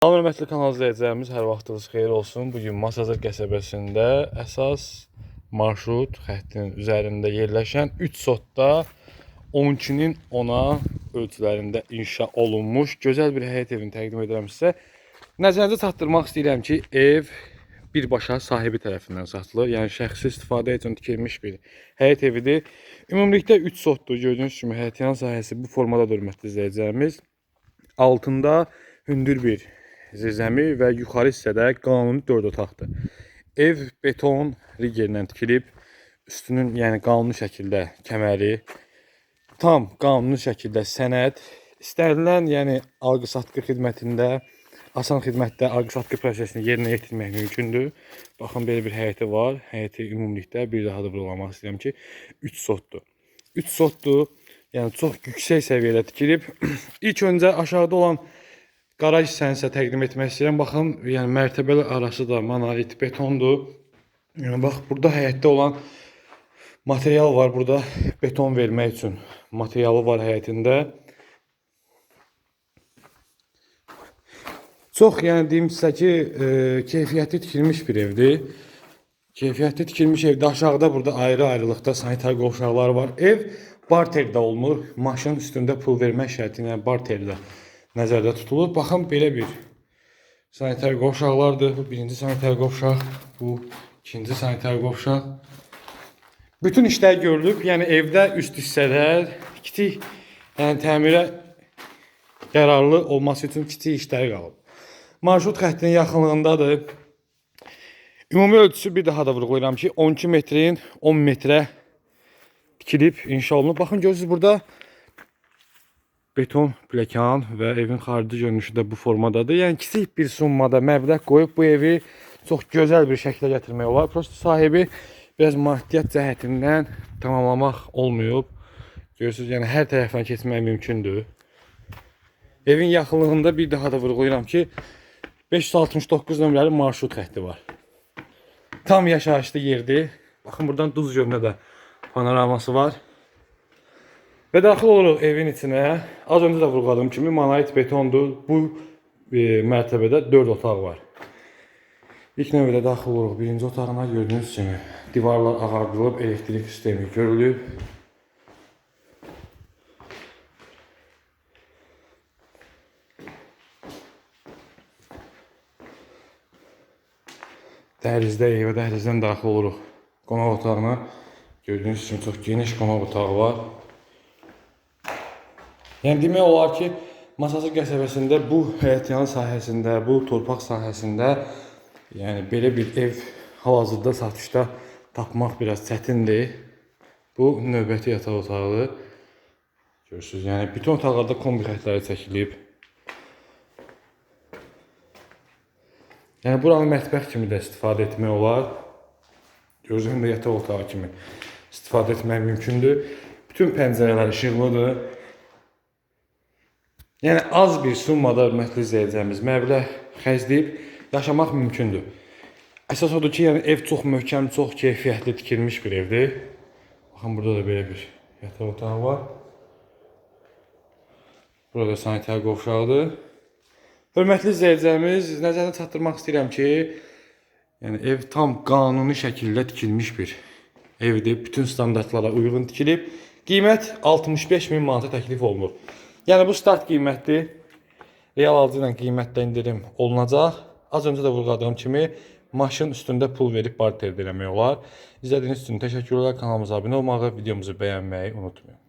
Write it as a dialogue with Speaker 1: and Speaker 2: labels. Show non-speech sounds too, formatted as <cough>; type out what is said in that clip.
Speaker 1: Salam hörmətli kanal izləyicilərimiz, hər vaxtınız xeyir olsun. Bu gün Masazır qəsəbəsində əsas marşrut xəttinin üzərində yerləşən 3 sotda 12-nin 10-a ölçülərində inşa olunmuş gözəl bir həyət evini təqdim edirəm sizə. Nəzərinizə çatdırmaq istəyirəm ki, ev birbaşa sahibi tərəfindən satılır. Yəni şəxsi istifadə üçün tikilmiş bir həyət evidir. Ümumilikdə 3 sotdur. Gördüyünüz kimi həyətyan sahəsi bu formadadır hörmətli izləyicilərimiz. Altında hündür bir zirzəmi və yuxarı hissədə qanuni 4 otaqdır. Ev beton rigerlə tikilib, üstünün yəni qanuni şəkildə kəməri, tam qanuni şəkildə sənəd, istənilən yəni alqı-satqı xidmətində, asan xidmətdə alqı-satqı prosesini yerinə yetirmək mümkündür. Baxın belə bir həyəti var. Həyəti ümumilikdə bir daha da vurğulamaq istəyirəm ki, 3 sotdur. 3 sotdur. Yəni çox yüksək səviyyədə tikilib. <clears throat> İlk öncə aşağıda olan Qaraj sizə təqdim etmək istəyirəm. Baxın, yəni mərtəbələr arası da monolit betondur. Yəni bax, burada həyətdə olan material var. Burada beton vermək üçün materialı var həyətində. Çox yəni deyim sizə ki, e, keyfiyyətli tikilmiş bir evdir. Keyfiyyətli tikilmiş evdə aşağıda burada ayrı-ayrılıqda sanitar qovşaqları var. Ev barterdə olunur. Maşın üstündə pul vermək şərti ilə barterdə nəzərdə tutulur. Baxın belə bir sanitar qovşaqlardır. Bu birinci sanitar qovşaq, bu ikinci sanitar qovşaq. Bütün işlər görülüb. Yəni evdə üst hissələr kiçik yəni təmirə qərarlı olması üçün kiçik işlər qalıb. Marşrut xəttinin yaxınlığındadır. Ümumi ölçüsü bir daha da vurğulayıram ki, 12 metrin 10 metrə tikilib, inşa olunub. Baxın görürsünüz burada beton plekan və evin xarici görünüşü də bu formadadır. Yəni kiçik bir summada məbləğ qoyub bu evi çox gözəl bir şəklə gətirmək olar. Prosta sahibi biraz maddiyyat cəhətindən tamamlamaq olmayıb. Görürsünüz, yəni hər tərəfdən keçmək mümkündür. Evin yaxınlığında bir daha da vurğulayıram ki, 569 nömrəli marşrut xətti var. Tam yaşayışlı yerdir. Baxın buradan Duz gölünə də panoraması var. Və daxil oluruq evin içinə. Az öncə də vurğuladığım kimi monolit betondur. Bu e, mərtəbədə 4 otaq var. İlk növbədə daxil oluruq birinci otağına gördüyünüz kimi divarlar ağardılıb, elektrik sistemi görülüb. Dəhlizdə evə dəhlizdən daxil oluruq. Qonaq otağına gördüyünüz kimi çox geniş qonaq otağı var. Yəni demək olar ki, Masası qəsəbəsində bu həyətyan sahəsində, bu torpaq sahəsində yəni belə bir ev hal-hazırda satışda tapmaq biraz çətindir. Bu növbəti yataq otağıdır. Görürsüz, yəni bütün otaqlarda kombi xəttləri çəkilib. Yəni buranı mətbəx kimi də istifadə etmək olar. Görürsüz, həm də yataq otağı kimi istifadə etmək mümkündür. Bütün pəncərələr işıqlıdır. Yəni az bir summada hörmətli izləyəcəyimiz məbləğ xərcləyib yaşamaq mümkündür. Əsas odur ki, yəni ev çox möhkəm, çox keyfiyyətli tikilmiş bir evdir. Baxın burada da belə bir yataq otağı var. Burada sanitar qovşağıdır. Hörmətli izləyicilərimiz, nəzərinə çatdırmaq istəyirəm ki, yəni ev tam qanuni şəkildə tikilmiş bir evdir. Bütün standartlara uyğun tikilib. Qiymət 65 min manata təklif olunur. Yəni bu start qiymətdir. Real alıcı ilə qiymətdə indirim olunacaq. Az öncə də vurğuladığım kimi maşın üstündə pul verib barter eləmək olar. İzlədiyiniz üçün təşəkkürlər. Kanalımıza abunə olmağı, videomuzu bəyənməyi unutmayın.